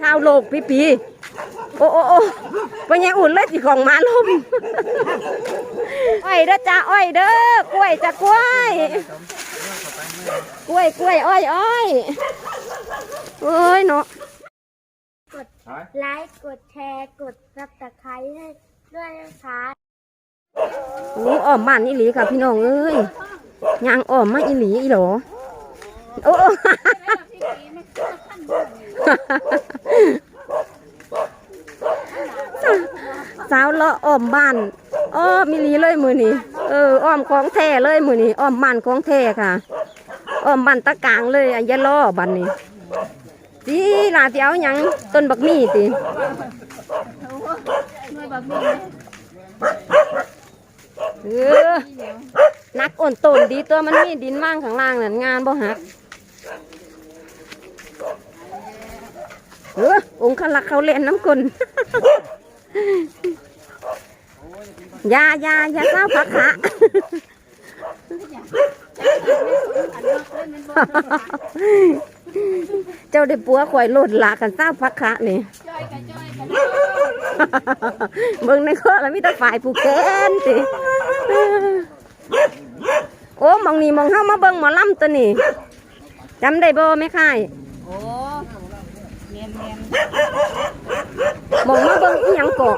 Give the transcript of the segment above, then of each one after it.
ชาวโลกพี่ปีโอ้โอ้โอ้ไปยังอุ่นเลยสิของหมาลมอ้อยเด้อจ้าอ้อยเด้อกล้วยจ้ากล้วยกล้วยกล้วยอ้อยอ้อยเอ้ยเนาะกดไลค์กดแชร์กดซับสไครต์ให้ด้วยนะคะโอ้อ้อมบ้านอีหลีค่ะพี่น้องเอ้ยยางอ้อมมาอีหลีอีหรอโอ้ สาวเลาะอ้อมบ้านอ้อมอีหลีเลยมือนี่เอออ้อมของแท้เลยมือนี่อ้อมบ้านของแท้ค่ะอ้อมบ้านตะกลางเลยอันยะล้อบ้านนี้จีลาเตียวยังต้นบักมี่ติเออนักอ่อนต้นดีตัวมันมีดินว่างข้างล่างนั่นงานบ่หัก เออองค์ขลักเขาเล่นน้ำกลนอยาอยาอยาเ้าพักขะเจ้าได้ปัวข่อยโลดหลากันเศ้าพักขะนี่เบิ่งในข้อแล้วมีแต่ฝ่ายผู้แกนสิโอ้มองนี่มองเข้ามาเบิ่งหมอลำตัวนี้จำได้บ่ไม่ค่ายโอ้ เมียนเมียนมองมาเบิ่งอีหยังเกาะ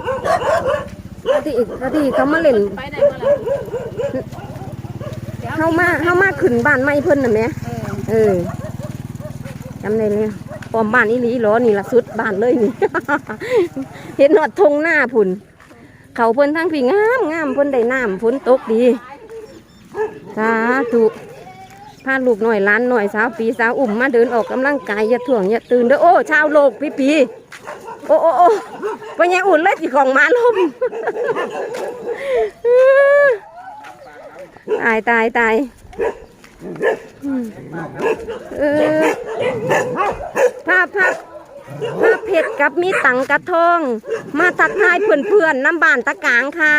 ที่อีกที่เขามาเล่นไปได้เมื่อไหร่เฮามาเฮามาขึ้นบ้านใหม่เพิ่นน่ะแหม่เออเออจำได้เลยปอมบ้านอีหลีเหรอนี่ละสุดบ้านเลยนี่ เห็นหอดทงหน้าพุ่น เขาเพิ่นทั้งพี่งามงามเพิ่นได้น้ำฝนตกดีสาธุ พาลูกหน่อยล้านหน่อยสาวปีสาวอุ่มมาเดินออกกำลังกายอย่าถ่วงอย่าตื่นเด้อโอ้ชาวโลกพี่ปีโอ้โอ้โอ้ไปยังอุ่นเลยสิของมาลมตายตายตายเออภาพภาพภาพเพชรกับมีตังกระทองมาทักทายเพื่อนๆน้ำบานตะกางค่ะ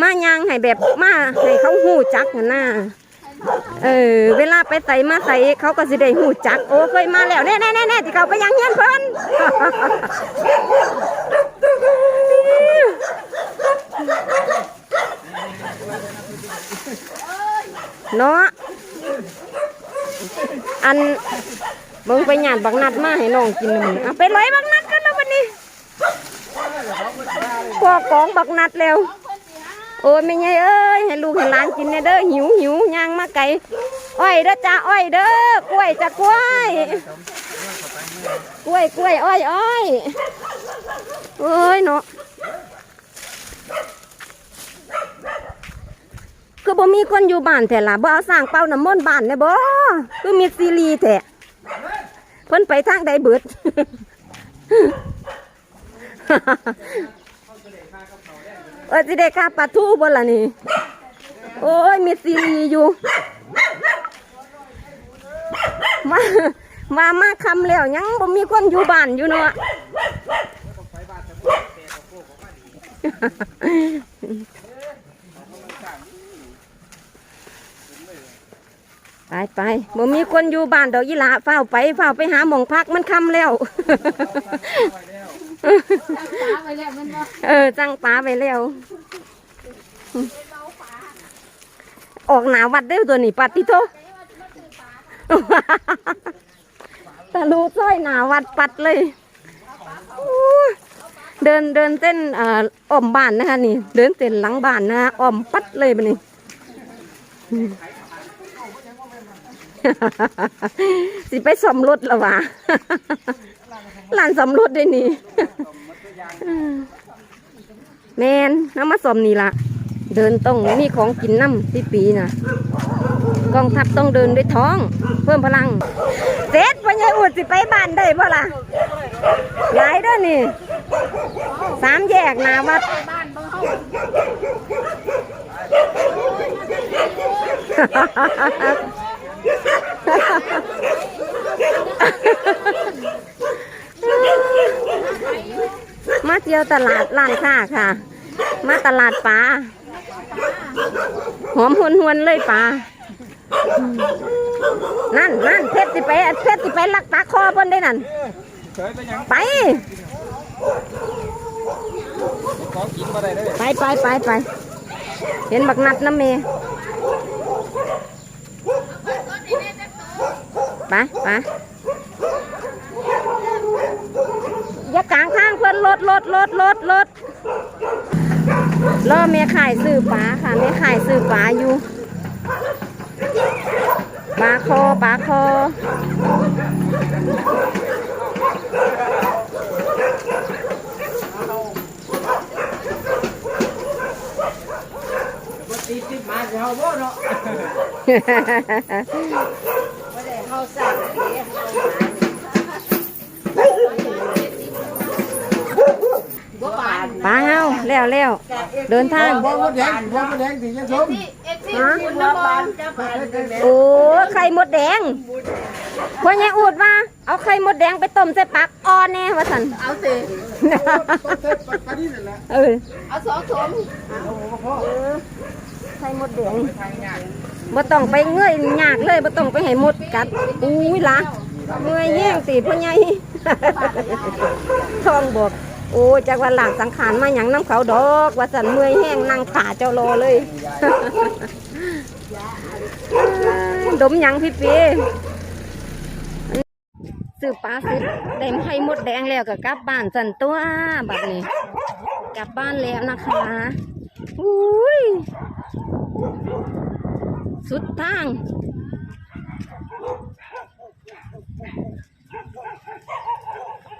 มายางให้แบบมาให้เขาหูจักหน่ะนะ เออ เวลาไปใส่มาใส่เขาก็สิได้หูจัก โอ้เคยมาแล้วแน่แน่แน่แน่ที่เขาไปยังเงี้ยนเพิ่นเนาะอันเบิ่งไปหยาดบักนัดมาให้น้องกินหนึ่งเอาไปลอยบักนัดกันแล้ววันนี้พอกองบักนัดแล้ว โอ้ยไม่ไงเอ้ยให้ลูกให้หลานกินแน่เด้อหิวหิวย่างมาไก่อ้อยเด้อจ้าอ้อยเด้อกล้วยจ้ากล้วย กล้วยกล้วยอ้อยอ้อยเอ้ยเนาะคือบ่มีคนอยู่บ้านแท้ล่ะบ่เอาสร้างเป้าน้ำมนต์บ้านเลยบ่คือมีซีรีส์แท้เพิ่นไปทางใดเบิด เออสิได้ค่าปลาทูบ่ล่ะนี่ โอ้ย มีซีรีส์อยู่ มา มามาคำแล้วยังบ่มีคนอยู่บ้านอยู่เนาะไปไปบ่มีคนอยู่บ้านดอกยี่หละเฝ้าไปเฝ้าไปหาหมองพักมันคำแล้ว เออจังปลาไปแล้วออกหนาวัดเด้อตัวนี้ปัดติโตตะลุซ้อยหนาวัดปัดเลย เดินเดินเต้นอ่ออ้อมบ้านนะคะนี่ เดินเต้นหลังบ้านนะคะอ้อมปัดเลยบัดนี้สิไปสมรถล้ววะ ลานสมรถได้นี่แมนน้ำมาสมนี่ละเดินต้องมีของกินน้ำที่ปีนะกองทัพต้องเดินด้วยท้อง เพิ่มพลังเสร็จพ่อใหญ่อุดสิไปบ้านได้บ่ล่ะหลายเด้อนี่สามแยกหนาวัด บ้านเบิ่งเฮา มาเที่ยวตลาดร้านค้าค่ะ มาตลาดปลาหอมหวนหวนๆเลยปลานั่นนั่นเพชรสิไปเพชรสิไปลักปลาคอเพิ่นได้นั่นไปไปไปไปไปเห็นบักนัดน้ำเมไปไปอย่ากลางทางเพื่อ นรถรถรถรถรถรอเมขายซื้อปลาค่ะเมขายซื้อปลาอยู่ปลาคอปลาคอตีติดมาเดี๋ยวบ่เนาะไม่ได้เข้าสั่งเด้บ่ปานป ลาเฮาแล้วแล้วเดินทาง บ่มดแดงบ่มดแดงถึงจะชมเอฟซีคุณบ่ปานจะปานโอ้ไข่มดแดงพ่อใหญ่อูดว่าเอาไข่มดแดงไปต้มใส่ปักอ่อนแน่ว่าสันเอาสิต้องเทปปานี่นั่นแหละเออเอาสองถุงไข่มดแดงบ่ต้องไปเงยยากเลยบ่ต้องไปให้มดกัดอุ้ยละเมื่อยแห้งสิพ่อใหญ่ทองบอก โอ้จากวันหลังสังขารมาหยังน้ำเขาดอกว่าสันเมื่อยแห้งนั่งขาเจ้ารอเลยดมยังพี่ปีซื้อปลาซื้อได้ไข่มดแดงแล้วก็กลับบ้านสันตัวแบัดนี้ กลับบ้านแล้วนะคะอุ้ยสุดทาง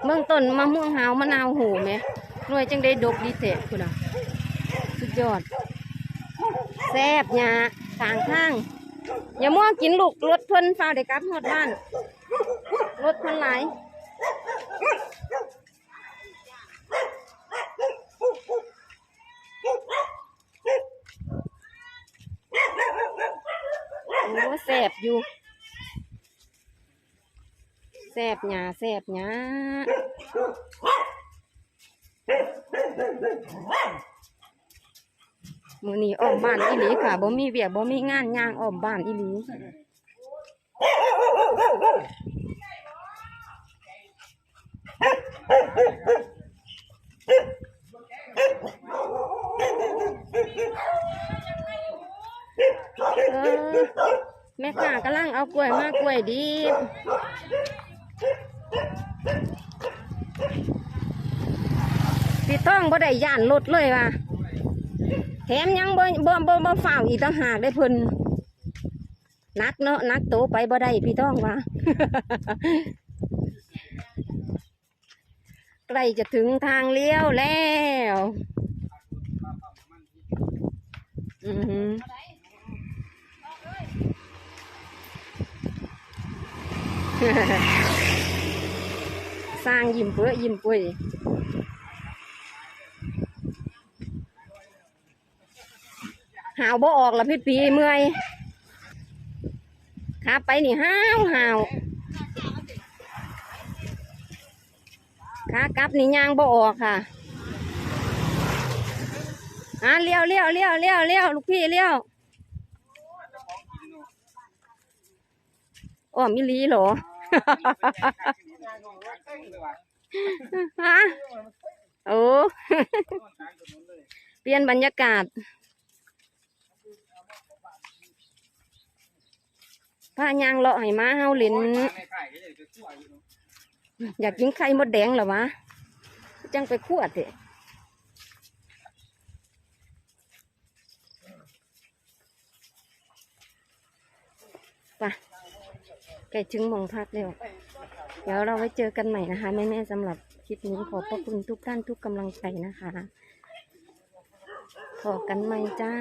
เบื้องต้นมะม่วงหาวมะนาวโหไหมหน่วยจังได้ดกดีเตะคุณอะสุดยอดแซ่บหยาทางทาง อย่าม่วงกินลูกรถเพิ่นฟ้าวได้กลับฮอดบ้านรถเพิ่นหลโอ้แซ่บอยู่ แซ่บหยาแซ่บหยามือนี้ออมบ้านอีหลีค่ะบ่มีเวียกบ่มีงานย่างออมบ้านอีหลีแม่ค้ากำลังเอากล้วยมากล้วยดิบ พี่ต้องบ่ได้ย่านรถเลยว่ะแถมยังบ่บ่บ่บ่ฝ่าวอีกต่างหากได้เพิ่นนักเนาะนักโตไปบ่ได้พี่ต้องว่ะใกล้จะถึงทางเลี้ยวแล้วอือหือ สร้างยิ้มเปื้อยิ้มปุ้ยหาวบ่ออกละพี่ปีเมื่อยขาไปนี่ห้าวหาวขากลับนี่ยางบ่ออกค่ะอะเลี้ยวเลี้ยวเลี้ยวเลี้ยวเลี้ยวลูกพี่เลี้ยวอ้อมิลีเหรอ ฮะโอ้ เปลี่ยนบรรยากาศพายางเลาะให้มาเฮาเลินอยากกินไข่มดแดงเหรอวะ จังไปคั่วเถอะไปใกล้ถึงมองพักแล้ว เดี๋ยวเราไว้เจอกันใหม่นะคะแม่ๆสำหรับคลิปนี้ขอบพระคุณทุกท่านทุกกำลังใจนะคะ ขอกันใหม่จ้า